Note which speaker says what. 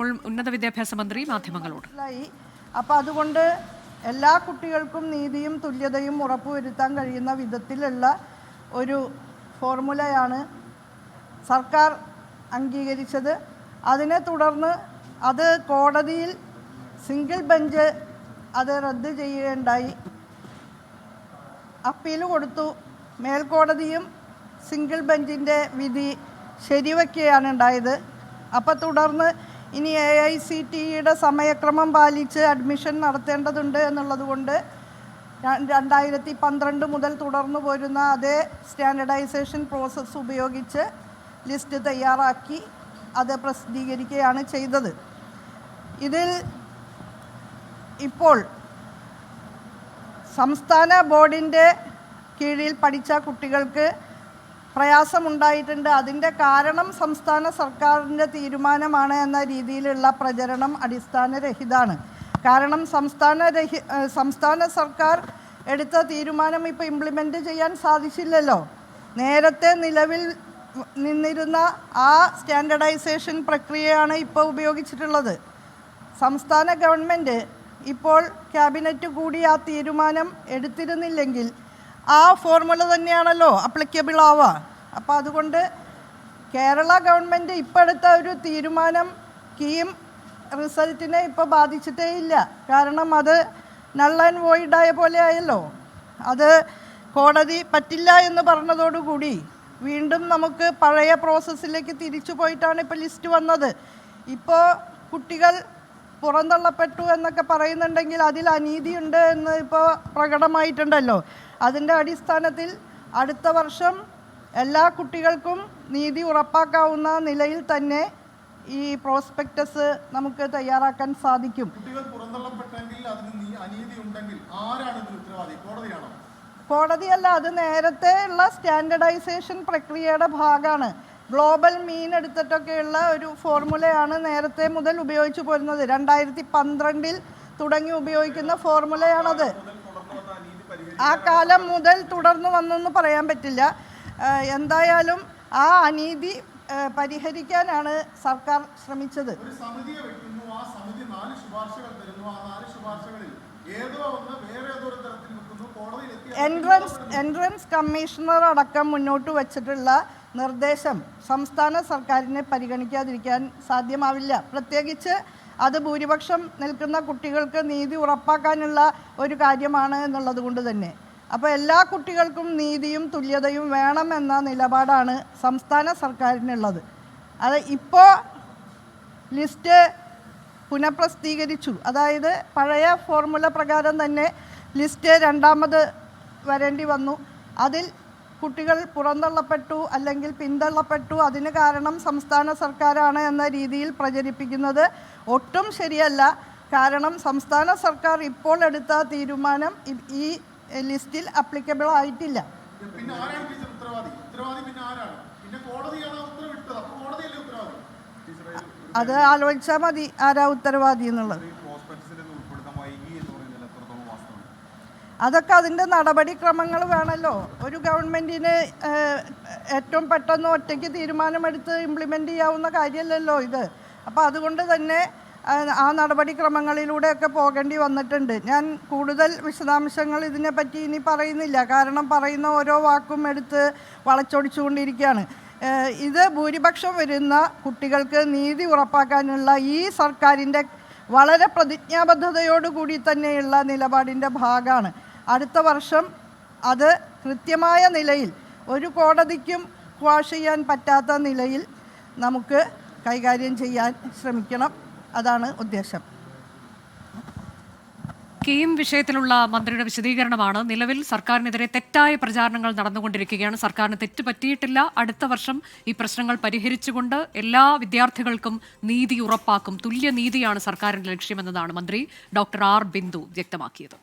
Speaker 1: ഉന്നത വിദ്യാഭ്യാസ മന്ത്രി മാധ്യമങ്ങളോട്.
Speaker 2: അപ്പോൾ അതുകൊണ്ട് എല്ലാ കുട്ടികൾക്കും നീതിയും തുല്യതയും ഉറപ്പുവരുത്താൻ കഴിയുന്ന വിധത്തിലുള്ള ഒരു ഫോർമുലയാണ് സർക്കാർ അംഗീകരിച്ചത്. അതിനെ തുടർന്ന് അത് കോടതിയിൽ സിംഗിൾ ബെഞ്ച് അത് റദ്ദ് ചെയ്യുകയുണ്ടായി. അപ്പീൽ കൊടുത്തു. മേൽക്കോടതിയും സിംഗിൾ ബെഞ്ചിന്റെ വിധി ശരിവയ്ക്കുകയാണ് ഉണ്ടായത്. അപ്പോൾ തുടർന്ന് ഇനി എ ഐ സി ടിയുടെ സമയക്രമം പാലിച്ച് അഡ്മിഷൻ നടത്തേണ്ടതുണ്ട് എന്നുള്ളതുകൊണ്ട് രണ്ടായിരത്തി പന്ത്രണ്ട് മുതൽ തുടർന്നു പോരുന്ന അതേ സ്റ്റാൻഡർഡൈസേഷൻ പ്രോസസ്സ് ഉപയോഗിച്ച് ലിസ്റ്റ് തയ്യാറാക്കി അത് പ്രസിദ്ധീകരിക്കുകയാണ് ചെയ്തത്. ഇതിൽ ഇപ്പോൾ സംസ്ഥാന ബോർഡിന്റെ കീഴിൽ പഠിച്ച കുട്ടികൾക്ക് പ്രയാസമുണ്ടായിട്ടുണ്ട്. അതിന്റെ കാരണം സംസ്ഥാന സർക്കാരിന്റെ തീരുമാനമാണ് എന്ന രീതിയിലുള്ള പ്രചരണം അടിസ്ഥാനരഹിതാണ് കാരണം സംസ്ഥാന രഹി സംസ്ഥാന സർക്കാർ എടുത്ത തീരുമാനം ഇപ്പോൾ ഇംപ്ലിമെന്റ് ചെയ്യാൻ സാധിച്ചില്ലല്ലോ. നേരത്തെ നിലവിൽ നിന്നിരുന്ന ആ സ്റ്റാൻഡർഡൈസേഷൻ പ്രക്രിയയാണ് ഇപ്പോൾ ഉപയോഗിച്ചിട്ടുള്ളത്. സംസ്ഥാന ഗവൺമെന്റ് ഇപ്പോൾ ക്യാബിനറ്റ് കൂടി ആ തീരുമാനം എടുത്തിരുന്നില്ലെങ്കിൽ ആ ഫോർമുല തന്നെയാണല്ലോ അപ്ലിക്കബിൾ ആവുക. അപ്പോൾ അതുകൊണ്ട് കേരള ഗവൺമെന്റ് ഇപ്പോൾ എടുത്ത ഒരു തീരുമാനം കീം റിസൾട്ടിനെ ഇപ്പോൾ ബാധിച്ചിട്ടേ ഇല്ല. കാരണം അത് ആൻഡ് വോയിഡായ പോലെ ആയല്ലോ. അത് കോടതി പറ്റില്ല എന്ന് പറഞ്ഞതോടുകൂടി വീണ്ടും നമുക്ക് പഴയ പ്രോസസ്സിലേക്ക് തിരിച്ചു പോയിട്ടാണ് ഇപ്പോൾ ലിസ്റ്റ് വന്നത്. ഇപ്പോൾ കുട്ടികൾ പുറന്തള്ളപ്പെട്ടു എന്നൊക്കെ പറയുന്നുണ്ടെങ്കിൽ അതിൽ അനീതിയുണ്ട് എന്ന് ഇപ്പോൾ പ്രകടമായിട്ടുണ്ടല്ലോ. അതിന്റെ അടിസ്ഥാനത്തിൽ അടുത്ത വർഷം എല്ലാ കുട്ടികൾക്കും നീതി ഉറപ്പാക്കാവുന്ന നിലയിൽ തന്നെ ഈ പ്രോസ്പെക്ടസ് നമുക്ക് തയ്യാറാക്കാൻ സാധിക്കും. കോടതിയല്ല അത് നേരത്തെ ഉള്ള സ്റ്റാൻഡർഡൈസേഷൻ പ്രക്രിയയുടെ ഭാഗമാണ്. ഗ്ലോബൽ മീൻ എടുത്തിട്ടൊക്കെയുള്ള ഒരു ഫോർമുലയാണ് നേരത്തെ മുതൽ ഉപയോഗിച്ചു പോരുന്നത്. രണ്ടായിരത്തി പന്ത്രണ്ടിൽ തുടങ്ങി ഉപയോഗിക്കുന്ന ഫോർമുലയാണത്. ആ കാലം മുതൽ തുടർന്നു വന്നെന്ന് പറയാൻ പറ്റില്ല. എന്തായാലും ആ അനീതി പരിഹരിക്കാനാണ് സർക്കാർ ശ്രമിച്ചത്. എൻട്രൻസ് എൻട്രൻസ് കമ്മീഷണർ അടക്കം മുന്നോട്ട് വച്ചിട്ടുള്ള നിർദ്ദേശം സംസ്ഥാന സർക്കാരിനെ പരിഗണിക്കാതിരിക്കാൻ സാധ്യമാവില്ല. പ്രത്യേകിച്ച് അത് ഭൂരിപക്ഷം നിൽക്കുന്ന കുട്ടികൾക്ക് നീതി ഉറപ്പാക്കാനുള്ള ഒരു കാര്യമാണ് എന്നുള്ളത് കൊണ്ട് തന്നെ. അപ്പോൾ എല്ലാ കുട്ടികൾക്കും നീതിയും തുല്യതയും വേണമെന്ന നിലപാടാണ് സംസ്ഥാന സർക്കാരിനുള്ളത്. അത് ഇപ്പോൾ ലിസ്റ്റ് പുനഃപ്രസിദ്ധീകരിച്ചു. അതായത് പഴയ ഫോർമുല പ്രകാരം തന്നെ ലിസ്റ്റ് രണ്ടാമത് വരേണ്ടി വന്നു. അതിൽ കുട്ടികൾ പുറന്തള്ളപ്പെട്ടു അല്ലെങ്കിൽ പിന്തള്ളപ്പെട്ടു അതിന് കാരണം സംസ്ഥാന സർക്കാരാണ് എന്ന രീതിയിൽ പ്രചരിപ്പിക്കുന്നത് ഒട്ടും ശരിയല്ല. കാരണം സംസ്ഥാന സർക്കാർ ഇപ്പോൾ എടുത്ത തീരുമാനം ഈ ലിസ്റ്റിൽ അപ്ലിക്കബിൾ ആയിട്ടില്ല. അത് ആലോചിച്ചാൽ മതി ആരാ ഉത്തരവാദി എന്നുള്ളത്. അതൊക്കെ അതിന്റെ നടപടിക്രമങ്ങൾ വേണമല്ലോ. ഒരു ഗവൺമെന്റിന് ഏറ്റവും പെട്ടെന്ന് ഒറ്റയ്ക്ക് തീരുമാനമെടുത്ത് ഇംപ്ലിമെന്റ് ചെയ്യാവുന്ന കാര്യമല്ലല്ലോ ഇത്. അപ്പോൾ അതുകൊണ്ട് തന്നെ ആ, നടപടിക്രമങ്ങളിലൂടെയൊക്കെ പോകേണ്ടി വന്നിട്ടുണ്ട്. ഞാൻ കൂടുതൽ വിശദാംശങ്ങൾ ഇതിനെപ്പറ്റി ഇനി പറയുന്നില്ല. കാരണം പറയുന്ന ഓരോ വാക്കും എടുത്ത് വളച്ചൊടിച്ചുകൊണ്ടിരിക്കുകയാണ്. ഇത് ഭൂരിപക്ഷം വരുന്ന കുട്ടികൾക്ക് നീതി ഉറപ്പാക്കാനുള്ള ഈ സർക്കാരിന്റെ വളരെ പ്രതിജ്ഞാബദ്ധതയോടുകൂടി തന്നെയുള്ള നിലപാടിന്റെ ഭാഗമാണ്. അടുത്ത വർഷം അത് കൃത്യമായ നിലയിൽ ഒരു കോടതിക്കും ക്വാഷ് ചെയ്യാൻ പറ്റാത്ത നിലയിൽ നമുക്ക് കൈകാര്യം ചെയ്യാൻ ശ്രമിക്കണം. അതാണ് ഉദ്ദേശം.
Speaker 1: കീം വിഷയത്തിലുള്ള മന്ത്രിയുടെ വിശദീകരണമാണ്. നിലവിൽ സർക്കാരിനെതിരെ തെറ്റായ പ്രചാരണങ്ങൾ നടന്നുകൊണ്ടിരിക്കുകയാണ്. സർക്കാരിന് തെറ്റ് പറ്റിയിട്ടില്ല. അടുത്ത വർഷം ഈ പ്രശ്നങ്ങൾ പരിഹരിച്ചുകൊണ്ട് എല്ലാ വിദ്യാർത്ഥികൾക്കും നീതി ഉറപ്പാക്കും. തുല്യ നീതിയാണ് സർക്കാരിന്റെ ലക്ഷ്യമെന്നതാണ് മന്ത്രി ഡോക്ടർ ആർ ബിന്ദു വ്യക്തമാക്കിയത്.